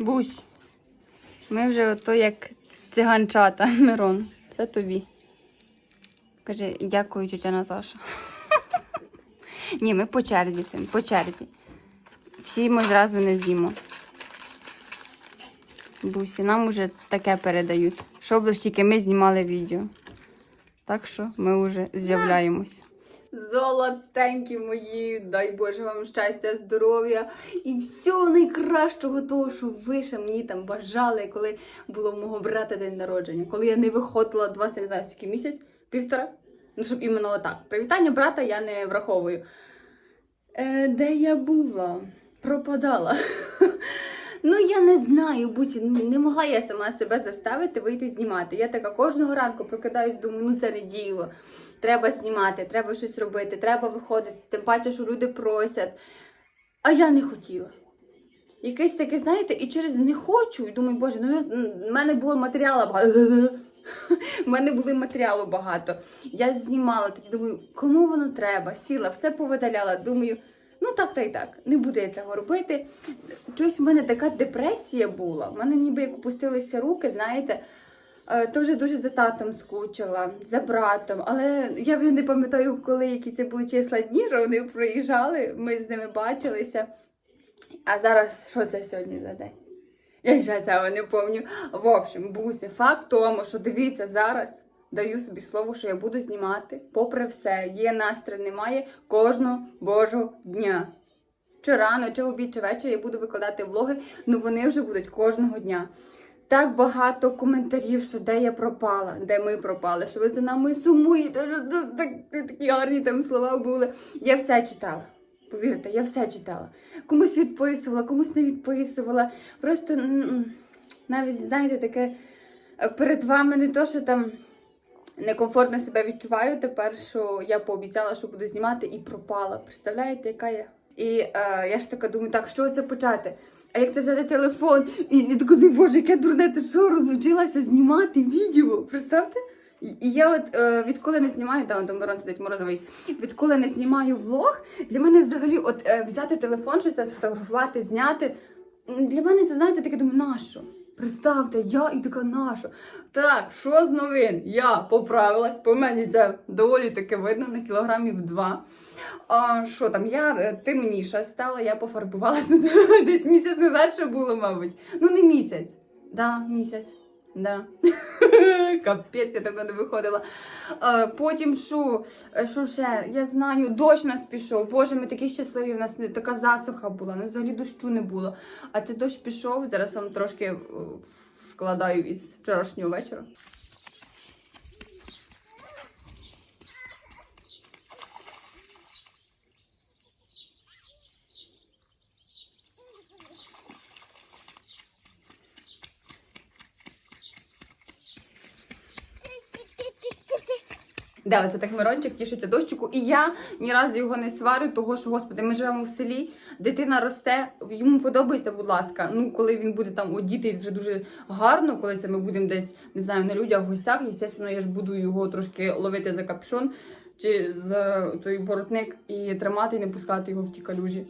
Бусь. Ми вже ото як циганчата, Мирон. Це тобі. Кажи, дякую, тетя Наташа. Ні, ми по черзі, син, по черзі. Всі ми зразу не з'їмо. Бусі, нам уже таке передають. Щоб лиш тільки ми знімали відео. Так що ми вже з'являємось. Золотенькі мої, дай Боже вам щастя, здоров'я і всього найкращого того, що ви ще мені там бажали, коли було в мого брата день народження, коли я не виходила два скільки місяць, півтора. Ну, щоб іменно отак. Привітання брата я не враховую. Е, де я була? Пропадала. Ну, я не знаю, Бусі, ну не могла я сама себе заставити вийти знімати. Я така кожного ранку прокидаюсь, думаю, ну це не діло. Треба знімати, треба щось робити, треба виходити, тим паче, що люди просять. А я не хотіла. Якесь таке, знаєте, і через не хочу, і думаю, боже, ну в мене було матеріалу багато. У мене були матеріалу багато. Я знімала, тоді думаю, кому воно треба? Сіла, все повидаляла. Думаю, ну так та й так, не буду я цього робити. Щось в мене така депресія була. В мене ніби як опустилися руки, знаєте. Е, Теж дуже за татом скучила, за братом, але я вже не пам'ятаю, коли які це були числа дні, що вони приїжджали, ми з ними бачилися. А зараз що це сьогодні за день? Я вже цього не пам'ятаю. В общем, Буся, факт тому, що дивіться, зараз даю собі слово, що я буду знімати, попри все, є настрій, немає кожного божого дня. Чи рано, чи обід, чи ввечері я буду викладати влоги, ну вони вже будуть кожного дня. Так багато коментарів, що де я пропала, де ми пропали, що ви за нами сумуєте, такі гарні там слова були. Я все читала. Повірте, я все читала. Комусь відписувала, комусь не відписувала. Просто навіть, знаєте, таке е, перед вами не то, що там некомфортно себе відчуваю тепер, що я пообіцяла, що буду знімати і пропала. Представляєте, яка я? І е, я ж така думаю, так, що це почати? А як це взяти телефон? І, і така, боже, яке дурне, ти що розучилася знімати відео? Представте? І я от е, відколи не знімаю, там, там Мирон сидить морозовий, відколи не знімаю влог, для мене взагалі от е, взяти телефон, щось там сфотографувати, зняти. Для мене це, знаєте, таке думаю, нащо? Представте, я і така наша. Так, що з новин? Я поправилась, по мені це доволі таки видно на кілограмів два. А що там, я е, темніша стала, я пофарбувалась десь місяць назад ще було, мабуть. Ну, не місяць. Да, місяць. Да. Капець, я так не виходила. А, потім що? Е, Що ще? Я знаю, дощ нас пішов. Боже, ми такі щасливі, у нас не- така засуха була, ну взагалі дощу не було. А це дощ пішов, зараз вам трошки е, вкладаю із вчорашнього вечора. Да, це так Мирончик тішиться дощику. І я ні разу його не сварю, того що, господи, ми живемо в селі, дитина росте, йому подобається, будь ласка. Ну, коли він буде там одітий вже дуже гарно, коли це ми будемо десь, не знаю, на людях в гостях, і, звісно, я ж буду його трошки ловити за капюшон чи за той воротник і тримати, і не пускати його в ті калюжі.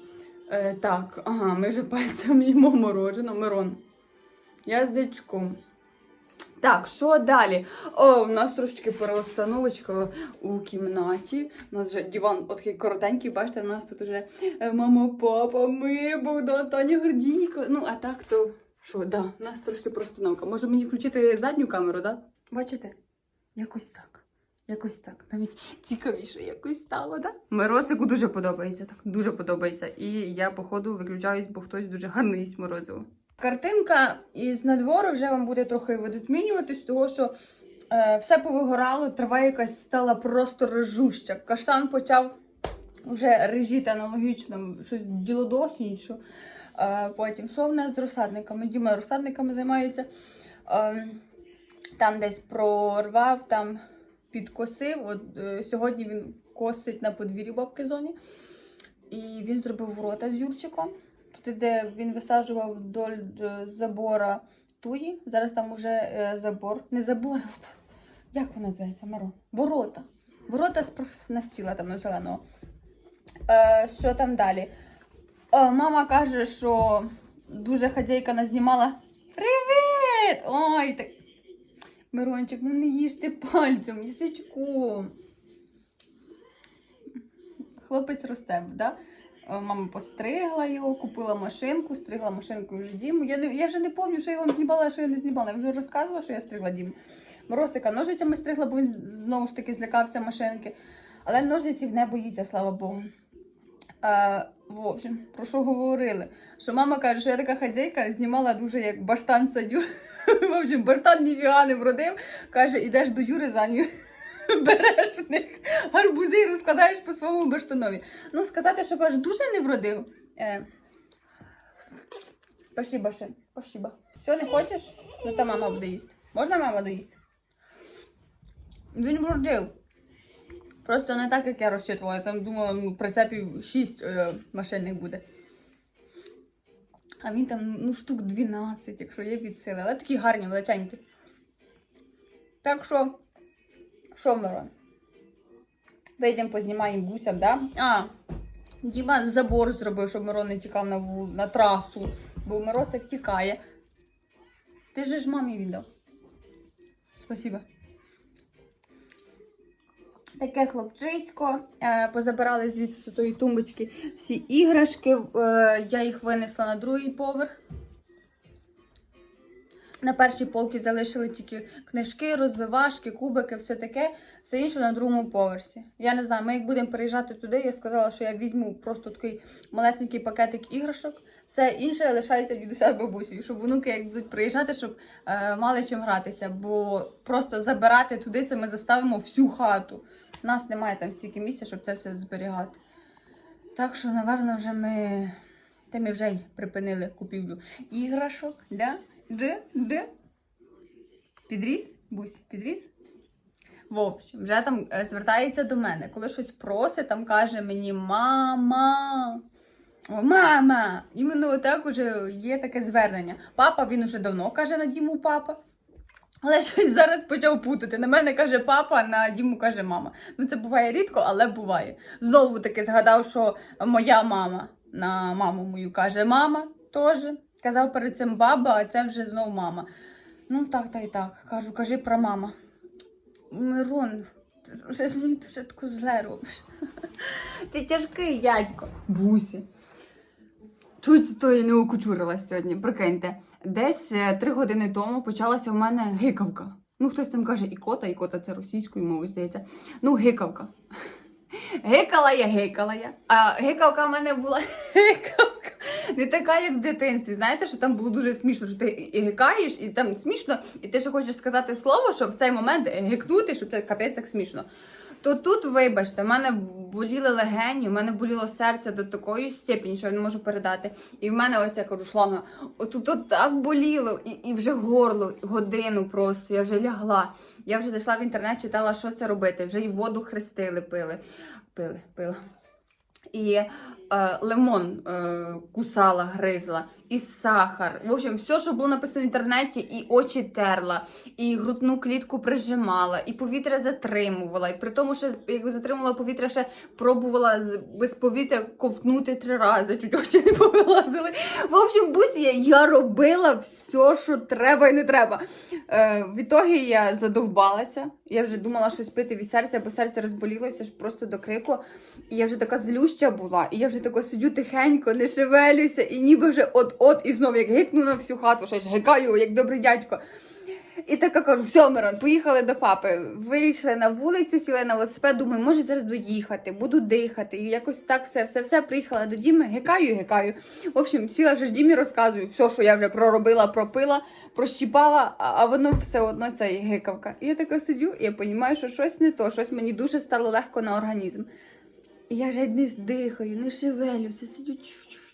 Е, так, ага, ми вже пальцем їмо морожено, Мирон. Язичком. Так, що далі? О, у нас трошечки переустановочка у кімнаті. У нас вже диван такий коротенький, бачите, у нас тут вже мама, папа, ми, Богдан, Таня Гордійко. Ну, а так то що, да, у нас трошки переустановка. Може мені включити задню камеру, да? Бачите? Якось так. Якось так. Навіть цікавіше якось стало, да? Морозику дуже подобається, так, дуже подобається. І я, походу, виключаюсь, бо хтось дуже гарний їсть морозиво. Картинка із надвору вже вам буде трохи видозмінюватись, того що е, все повигорало, трава якась стала просто режуща. Каштан почав вже режіти аналогічно, щось діло до е, потім що в нас з розсадниками? Діма розсадниками займається. Е, там десь прорвав, там підкосив. От е, сьогодні він косить на подвір'ї бабки зоні. І він зробив ворота з Юрчиком. Тут де він висаджував вдоль е, забора туї. Зараз там уже е, забор. Не забор. Як воно називається, Маро? Ворота. Ворота з профнастіла там на зеленого. Е, що там далі? Е, мама каже, що дуже хазяйка назнімала. Привіт! Ой, так. Мирончик, ну не їж пальцем, язичком. Хлопець росте, да? Мама постригла його, купила машинку, стригла машинкою вже Діму. Я, я вже не пам'ятаю, що я вам знімала, що я не знімала. Я вже розказувала, що я стригла Діму. Моросика ножицями стригла, бо він знову ж таки злякався машинки. Але ножниців не боїться, слава Богу. Е, в общем, про що говорили? Що мама каже, що я така хазяйка, знімала дуже як баштан садю. В общем, баштан ніфіга не вродив. Каже, ідеш до Юри за нього. Береш гарбузи і розкладаєш по своєму баштанові. Ну, сказати, що аж дуже не вродив. Е, Спасибо, ще. Спасибо. Все, не хочеш? Ну, та мама буде їсти. Можна мама доїсти? Він вродив. Просто не так, як я розчитувала. Я там думала, ну, прицепів 6 е, машинних буде. А він там, ну, штук 12, якщо є від сили. Але такі гарні, величенькі. Так що, що, Мирон? Вийдемо, познімаємо бусям, да? А, Діма забор зробив, щоб Мирон не тікав на, на трасу, бо Миросик тікає. Ти же ж мамі віддав. Спасибо. Таке хлопчисько. Е, позабирали звідси з тої тумбочки всі іграшки. Е, я їх винесла на другий поверх. На першій полці залишили тільки книжки, розвивашки, кубики, все таке, все інше на другому поверсі. Я не знаю, ми як будемо переїжджати туди, я сказала, що я візьму просто такий малесенький пакетик іграшок, все інше лишається від уся бабусі, щоб внуки як будуть приїжджати, щоб е, мали чим гратися. Бо просто забирати туди це ми заставимо всю хату. У нас немає там стільки місця, щоб це все зберігати. Так що, напевно, вже ми. Та ми вже припинили купівлю іграшок. Да? Де? Де? Підріс? Бусь, підріс? В общем, вже там е, звертається до мене. Коли щось просить, там каже мені мама. Мама! Іменно так уже є таке звернення. Папа він уже давно каже на Діму папа. Але щось зараз почав путати. На мене каже папа, на Діму каже мама. Ну це буває рідко, але буває. Знову таки згадав, що моя мама на маму мою каже мама теж. Казав перед цим баба, а це вже знов мама. Ну так, та й так. Кажу, кажи про мама. Мирон, вже мені дуже таку зле робиш. Ти тяжкий дядько. Бусі. Чуть то і не окучурилась сьогодні, прикиньте. Десь е, три години тому почалася в мене гикавка. Ну, хтось там каже ікота, ікота це російською мовою, здається. Ну, гикавка. Гикала я, гикала я. А гикавка в мене була гикавка. Не така, як в дитинстві. Знаєте, що там було дуже смішно, що ти і гикаєш, і там смішно, і ти ще хочеш сказати слово, що в цей момент гикнути, що це капець як смішно. То тут, вибачте, в мене боліли легені, в мене боліло серце до такої степені, що я не можу передати. І в мене ось я кажу, шлама, отут от так боліло, і, і вже горло, годину просто, я вже лягла. Я вже зайшла в інтернет, читала, що це робити. Вже й воду хрестили, пили. Пили, пила. І е, лимон е, кусала, гризла, і сахар. В общем, все, що було написано в інтернеті, і очі терла, і грудну клітку прижимала, і повітря затримувала. І при тому, що як затримувала повітря, ще пробувала без повітря ковтнути три рази, чуть очі не повилазили. В общем, бусі, я, робила все, що треба і не треба. Е, в ітогі я задовбалася. Я вже думала щось пити від серця, бо серце розболілося ж просто до крику. І я вже така злюща була, і я вже тако сидю тихенько, не шевелюся, і ніби вже от-от, і знов як гикну на всю хату, ще ж гикаю, як добрий дядько. І така кажу, все, Мирон, поїхали до папи. Вийшли на вулицю, сіли на велосипед, думаю, може зараз буду їхати, буду дихати. І якось так все, все, все. Приїхала до Діми, гикаю, гикаю. В общем, сіла вже ж Дімі розказую, все, що я вже проробила, пропила, прощіпала, а воно все одно це гикавка. І я така сидю, і я розумію, що щось не то, щось мені дуже стало легко на організм. І я вже не дихаю, не шевелюся, сидю чу-чу-чу.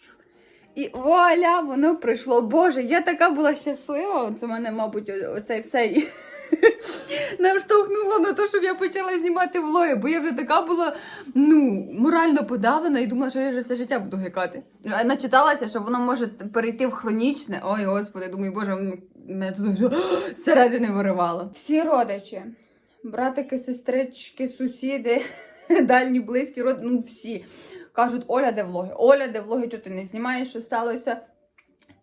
І вуаля, воно прийшло. Боже, я така була щаслива. Це мене, мабуть, оце все наштовхнуло на те, щоб я почала знімати влоги, бо я вже така була ну, морально подавлена і думала, що я вже все життя буду гикати. Начиталася, що воно може перейти в хронічне. Ой, господи, думаю, боже, мене тут все зсередини виривало. Всі родичі, братики, сестрички, сусіди, дальні, близькі, род... ну всі. Кажуть, Оля, де влоги? Оля, де влоги, що ти не знімаєш, що сталося?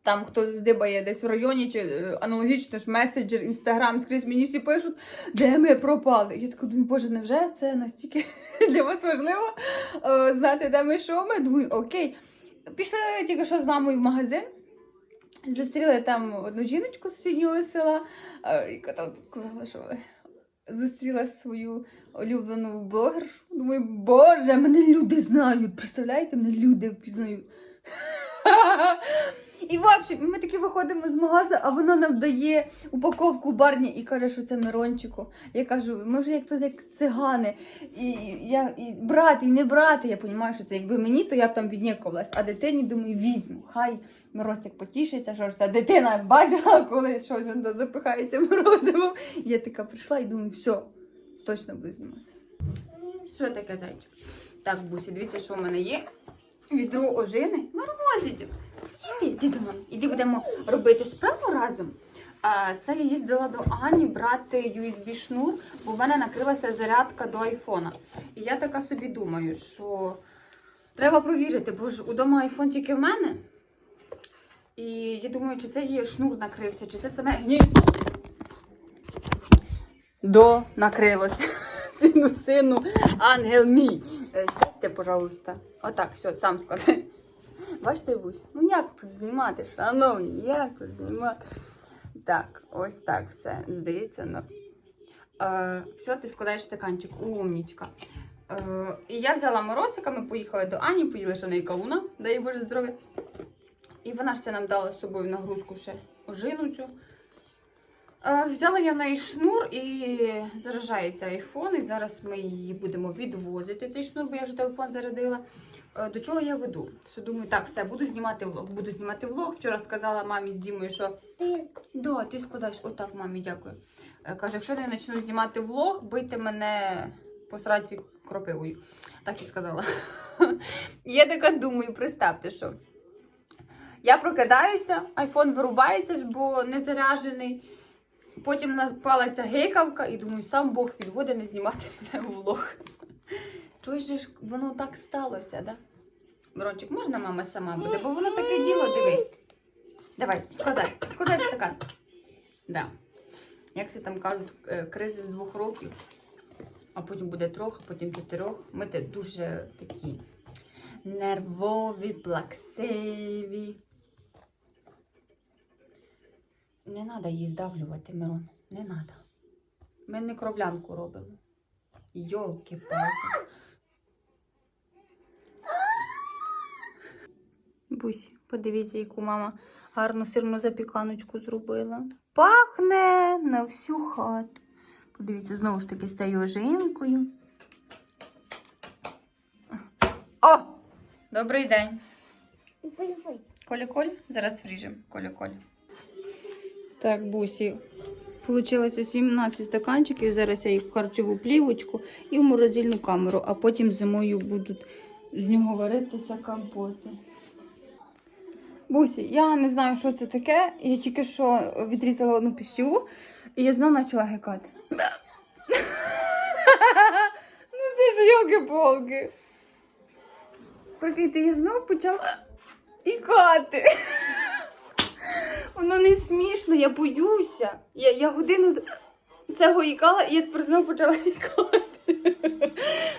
Там хто здибає десь в районі, чи е, аналогічно ж меседжер, інстаграм, скрізь мені всі пишуть, де ми пропали. Я така думаю, боже, невже це настільки для вас важливо е, знати, де ми що ми? Думаю, окей. Пішли тільки що з мамою в магазин. Зустріли там одну жіночку з сусіднього села, е, яка там сказала, що зустріла свою улюблену блогершу. Думаю, боже, мене люди знають. Представляєте, мене люди впізнають. І в общем, ми таки виходимо з магазу, а вона нам дає упаковку барні і каже, що це Мирончику. Я кажу, ми вже як то як цигани. І, я, і брати, і не брати. Я розумію, що це якби мені, то я б там віднікувалась. А дитині, думаю, візьму. Хай Миросик потішиться, що ж та дитина бачила, коли щось він запихається морозиво. Я така прийшла і думаю, все, точно буду знімати. Що таке зайчик? Так, Бусі, дивіться, що в мене є. Відро ожини. Морозить. Іди, іди до. Іди будемо робити справу разом. Це я їздила до Ані брати USB шнур, бо в мене накрилася зарядка до айфона. І я така собі думаю, що треба провірити, бо ж удома айфон тільки в мене. І я думаю, чи це є шнур накрився, чи це саме ні. До накрилося. Сину, сину, ангел мій. Е, Сядьте, пожалуйста. Отак, все, сам складай. Бачите, Бусь? Ну як тут знімати, шановні, як тут знімати? Так, ось так все. Здається, ну. Е, все, ти складаєш стаканчик. Умнічка. Е, і я взяла морозика, ми поїхали до Ані, поїли ще неї кавуна, дай Боже здоров'я. І вона ж це нам дала з собою нагрузку ще ожину. Е, Взяла я в неї шнур і заражається айфон. І зараз ми її будемо відвозити. Цей шнур, бо я вже телефон зарядила. Е, До чого я веду? Що думаю, так, все, буду знімати влог. Буду знімати влог. Вчора сказала мамі з Дімою, що да, ти складаєш отак, мамі, дякую. Е, Каже, якщо не почну знімати влог, бийте мене по сраці кропивою. Так і сказала. Я така думаю, представте, що я прокидаюся, айфон вирубається ж, бо не заряджений. Потім напалиться гейкавка і думаю, сам Бог відводить не знімати мене влог. Чогось же ж воно так сталося, да? Мирончик, можна мама сама буде, бо воно таке діло, диви. Давай, складай, складай стакан. Да. Як це там кажуть, е, кризис двох років, а потім буде трьох, а потім чотирьох. Ми те дуже такі нервові, плаксиві. Не треба її здавлювати, Мирон. Не треба. Ми не кровлянку робимо. Йолки-палки. Бусі, подивіться, яку мама гарну сирну запіканочку зробила. Пахне на всю хату. Подивіться, знову ж таки, цією ожинкою. О! Добрий день. Коля-коль? Зараз вріжемо. Коля-коль. Так, бусі. Получилося 17 стаканчиків. Зараз я їх в харчову плівочку і в морозильну камеру, а потім зимою будуть з нього варитися компоти. Бусі, я не знаю, що це таке. Я тільки що відрізала одну пістю, і я знову почала гекати. ну це ж йолки-палки. Прикиньте, я знову почала ікати. Воно не смішно, я боюся. Я, я годину цього ікала, і я тепер знову почала ікати.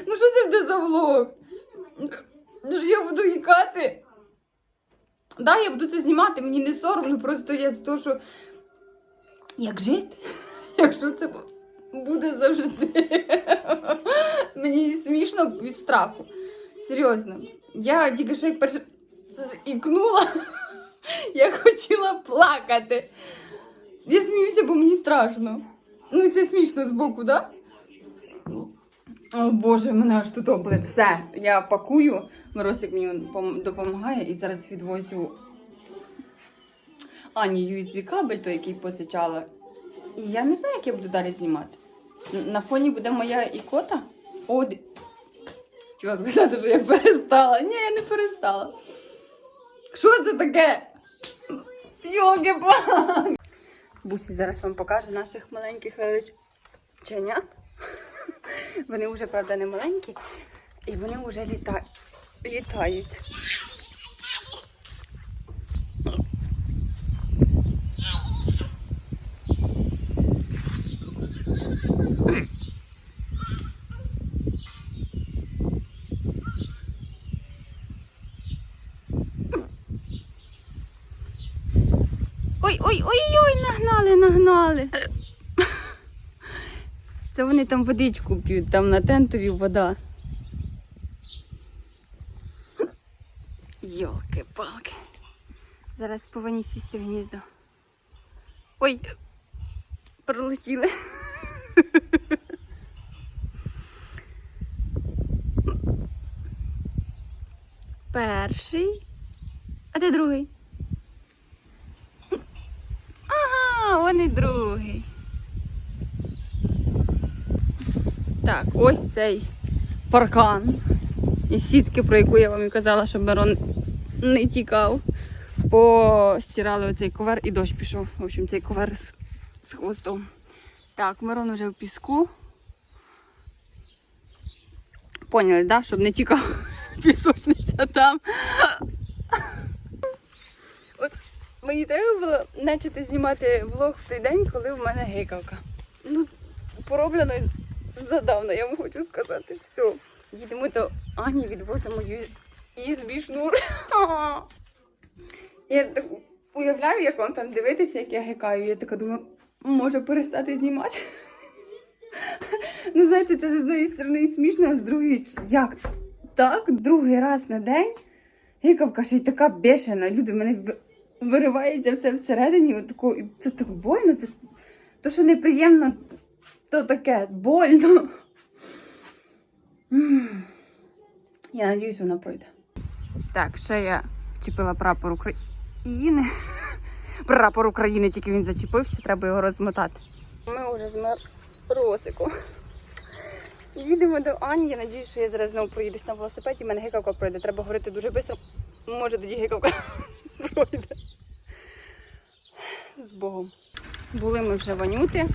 ну що це буде за влог? Я буду ікати? Да, я буду це знімати, мені не соромно, просто я з того, що як жити, якщо це буде завжди. Мені смішно від страху. Серйозно. Я тільки що як перше ікнула, я хотіла плакати. Я сміюся, бо мені страшно. Ну, це смішно збоку, так? Да? О Боже, мене аж тут облить. Все, я пакую. Миросик мені допомагає і зараз відвозю Ані USB кабель, той, який позичала. І я не знаю, як я буду далі знімати. На фоні буде моя ікота. О, Хотіла сказати, що я перестала. Ні, я не перестала. Що це таке? йоги палки Бусі зараз вам покаже наших маленьких величенят. Вони вже, правда, не маленькі, і вони вже літа... літають. Ой-ой-ой, нагнали, нагнали. Це вони там водичку п'ють, там на тентові вода. Йолки-палки. Зараз повинні сісти в гніздо. Ой, пролетіли. Перший. А де другий? Ага, он і другий. Так, ось цей паркан із сітки, про яку я вам і казала, щоб Мирон не тікав. Постирали оцей ковер і дощ пішов. В общем, цей ковер з, з хвостом. Так, Мирон уже в піску. Поняли, да? Щоб не тікав пісочниця там. От мені треба було почати знімати влог в той день, коли в мене гикавка. Ну, пороблено задавно, я вам хочу сказати. Все. Їдемо до Ані, відвозимо її шнур. Я так уявляю, як вам там дивитися, як я гикаю. Я така думаю, може перестати знімати. Ну, знаєте, це з однієї сторони смішно, а з другої, як так, другий раз на день. Гикавка ще й така бешена. Люди, в мене виривається все всередині. Отако, це так больно. Це то, що неприємно, то таке больно. Я надіюсь, вона пройде. Так, ще я вчепила прапор України. Прапор України, тільки він зачепився, треба його розмотати. Ми вже з Моросиком. Їдемо до Ані. Я надіюсь, що я зараз знову проїдусь на велосипеді, в мене гикавка пройде. Треба говорити дуже швидко. Може тоді гикавка пройде. З Богом. Були ми вже ванюти,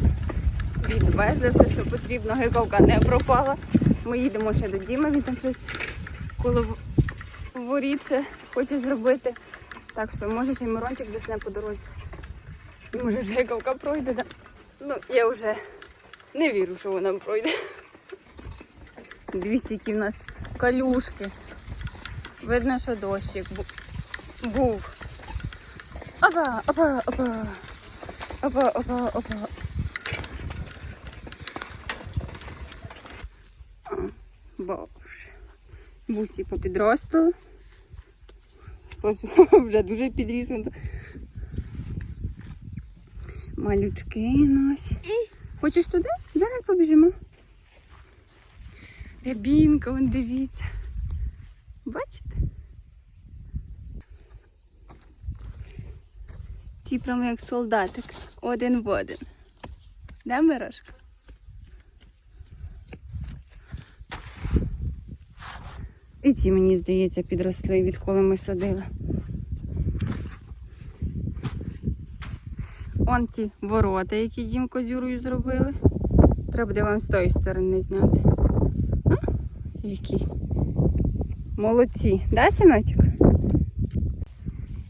відвезли все, що потрібно, гикавка не пропала. Ми їдемо ще до Діми, він там щось коло в- воріт ще хоче зробити. Так що може ще й Мирончик засне по дорозі. Може ж гикавка пройде. Да? Ну, я вже не вірю, що вона пройде. Дивіться, які в нас калюшки. Видно, що дощик був. Опа, опа, опа. Опа, опа, опа. Боже. Бусі попідростили. Пос- Вже дуже підріснуто. Малючки наші. Хочеш туди? Зараз побіжимо. Рябінка, вон дивіться. Бачите? Ті прямо як солдатик. Один в один. Да, Мирошка? І ці, мені здається, підросли, відколи ми садили. Он ті ворота, які Дімко з Юрою зробили. Треба буде вам з тої сторони зняти. А? Які молодці, да, синочок?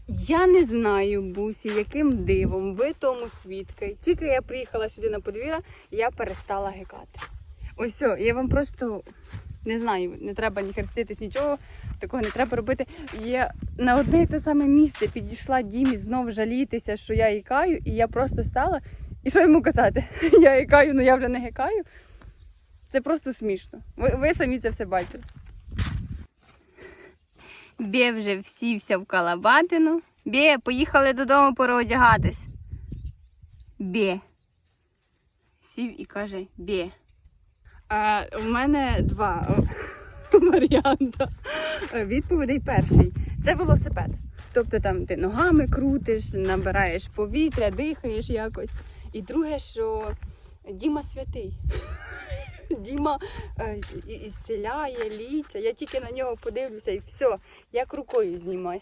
Я не знаю, Бусі, яким дивом ви тому свідки. Тільки я приїхала сюди на подвір'я, я перестала гикати. Ось я вам просто не знаю, не треба ні хреститись, нічого, такого не треба робити. Я на одне і те саме місце підійшла Дімі знов жалітися, що я гикаю, і я просто стала. І що йому казати? Я гикаю, ну я вже не гикаю. Це просто смішно. Ви, ви самі це все бачите. Бє вже всівся в калабатину. Бє, поїхали додому переодягатись. Бє. Сів і каже бє. В мене два варіанти відповідей. Перший це велосипед. Тобто там ти ногами крутиш, набираєш повітря, дихаєш якось. І друге, що Діма святий. Діма е, і- і ліча. Я тільки на нього подивлюся і все, як рукою знімай.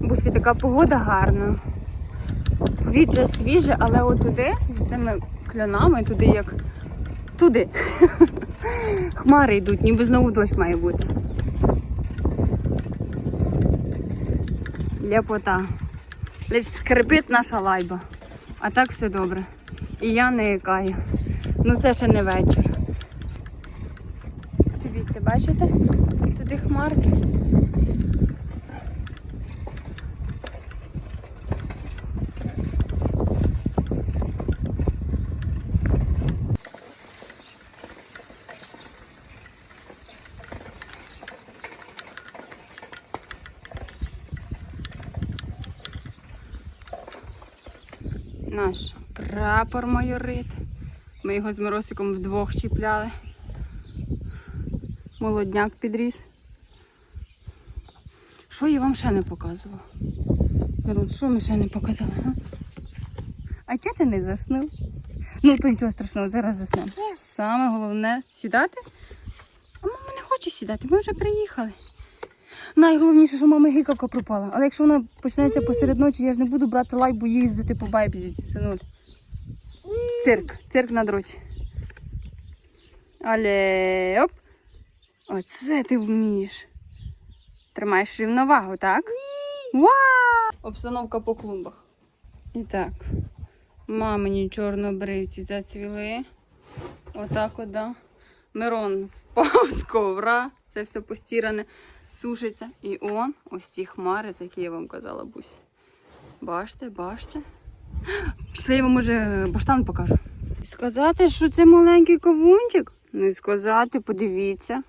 Бусі така погода гарна. Повітря свіже, але отуди, з цими кльонами, туди як туди. Хмари йдуть, ніби знову дощ має бути. Ляпота. Лиш скрипить наша лайба. А так все добре. І я не ікаю. Ну це ще не вечір. Дивіться, бачите? Туди хмарки. Прапор майорит. Ми його з Миросиком вдвох чіпляли. Молодняк підріс. Що я вам ще не показувала? Мирон, що ми ще не показали? А, а чого ти не заснув? Ну, то нічого страшного, зараз заснемо. Саме головне сідати. А мама не хоче сідати, ми вже приїхали. Найголовніше, що мама гікавка пропала. Але якщо вона почнеться посеред ночі, я ж не буду брати лайбу їздити по байбізі, синуль. Цирк, цирк на дроті. Але оп. Оце ти вмієш. Тримаєш рівновагу, так? Вау! Обстановка по клумбах. І так. Мамині чорнобривці зацвіли. Отак от, да. Мирон впав з ковра. Це все постіране, сушиться. І он, ось ці хмари, за які я вам казала, бусь. Бачите, бачите? Після я вам може баштан покажу. Сказати, що це маленький кавунчик? Не сказати, подивіться.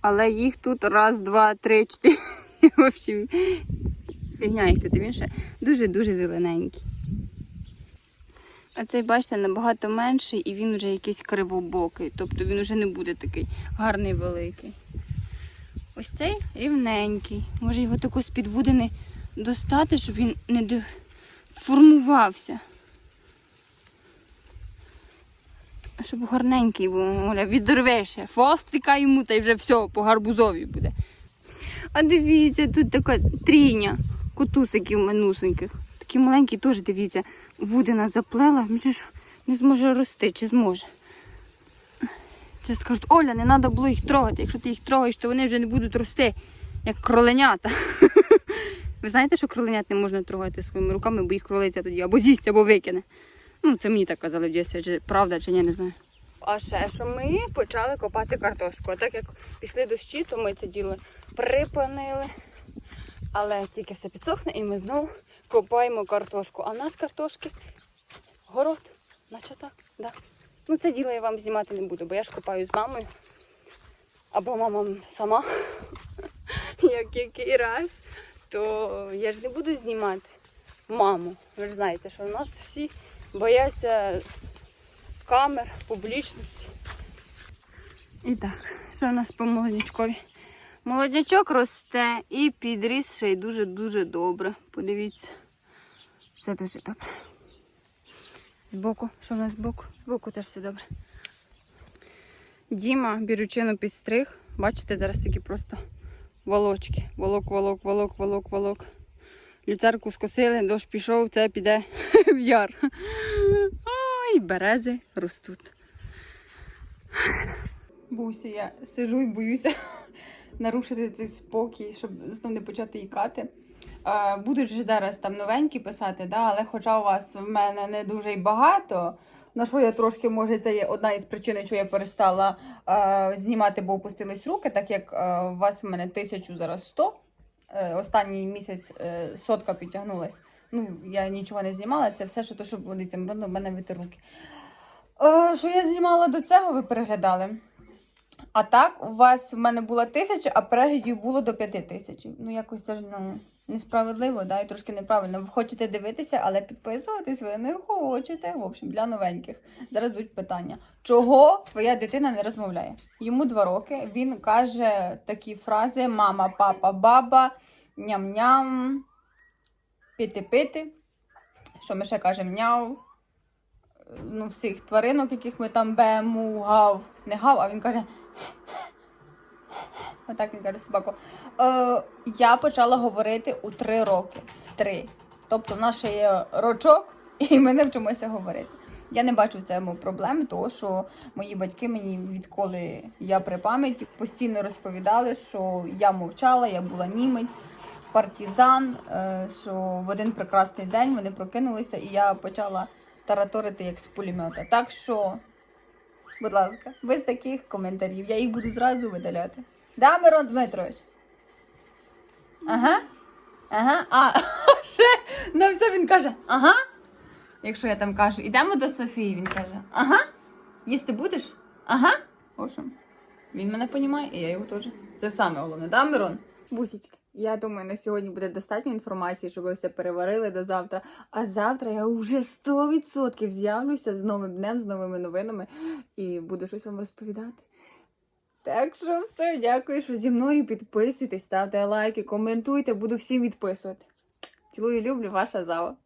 Але їх тут раз, два, три, чотири. В общем, фігня їх тут, він ще дуже-дуже зелененький. А цей, бачите, набагато менший і він вже якийсь кривобокий. Тобто він вже не буде такий гарний великий. Ось цей рівненький. Може його тако з-під достати, щоб він не деформувався. Щоб гарненький був, Оля, відорвеше. Фостика йому та й вже все, по гарбузові буде. А дивіться, тут така трійня котусиків манусеньких. Такі маленькі теж, дивіться, вудина заплела, він ж не зможе рости, чи зможе. Чи скажуть, Оля, не треба було їх трогати. Якщо ти їх трогаєш, то вони вже не будуть рости, як кроленята. Ви знаєте, що кроленят не можна трогати своїми руками, бо їх кролиця тоді або з'їсть, або викине. Ну, це мені так казали в дітстві, чи правда, чи ні, не знаю. А ще що ми почали копати картошку. А так як після дощі, то ми це діло припинили. Але тільки все підсохне і ми знову копаємо картошку. А в нас картошки город, наче так. Да. Ну це діло я вам знімати не буду, бо я ж копаю з мамою. Або мама сама, як який раз, то я ж не буду знімати маму. Ви ж знаєте, що в нас всі бояться камер, публічності. І так, що у нас по молоднячкові? Молоднячок росте і підріс ще й дуже-дуже добре. Подивіться. Це дуже добре. Збоку, що в нас збоку? Збоку теж все добре. Діма бірючину підстриг. Бачите, зараз такі просто волочки. Волок, волок, волок, волок, волок. Люцерку скосили, дощ пішов, це піде в яр. Ой, берези ростуть. Буся, я сижу і боюся нарушити цей спокій, щоб знову не почати ікати. Е, Будуть же зараз там новенькі писати, да? але хоча у вас в мене не дуже й багато. На що я трошки, може, це є одна із причин, що я перестала е, знімати, бо опустились руки, так як е, у вас в мене тисячу зараз сто. Е, останній місяць е, сотка підтягнулась. Ну, я нічого не знімала, це все, що то, що водиться, в мене вити руки. Е, що я знімала до цього, ви переглядали. А так, у вас в мене була тисяча, а переглядів було до п'яти тисяч. Ну, якось це ж ну, несправедливо, да, і трошки неправильно. Ви хочете дивитися, але підписуватись ви не хочете. В общем, для новеньких. Зараз будуть питання. Чого твоя дитина не розмовляє? Йому два роки. Він каже такі фрази: мама, папа, баба, ням-ням, пити-пити. Що ми ще кажемо? Няв. Ну, всіх тваринок, яких ми там бему, гав, не гав, а він каже. Отак він каже собаку. Е, я почала говорити у три роки. В три. Тобто в нас ще є рочок, і ми не вчимося говорити. Я не бачу в цьому проблеми, тому що мої батьки мені відколи я при пам'яті постійно розповідали, що я мовчала, я була німець, партизан, е, що в один прекрасний день вони прокинулися, і я почала тараторити як з пулемета. Так що, будь ласка, без таких коментарів. Я їх буду зразу видаляти. Да, Мирон Дмитрович? Ага. Ага. А, ще на все він каже, ага. Якщо я там кажу, ідемо до Софії, він каже, ага. Їсти будеш? Ага. В общем, він мене розуміє, і я його теж. Це саме головне, да, Мирон? Бусічки, я думаю, на сьогодні буде достатньо інформації, щоб ви все переварили до завтра. А завтра я вже 100% з'явлюся з новим днем, з новими новинами і буду щось вам розповідати. Так що все, дякую, що зі мною підписуйтесь, ставте лайки, коментуйте, буду всім відписувати. Цілую, люблю, ваша Зава.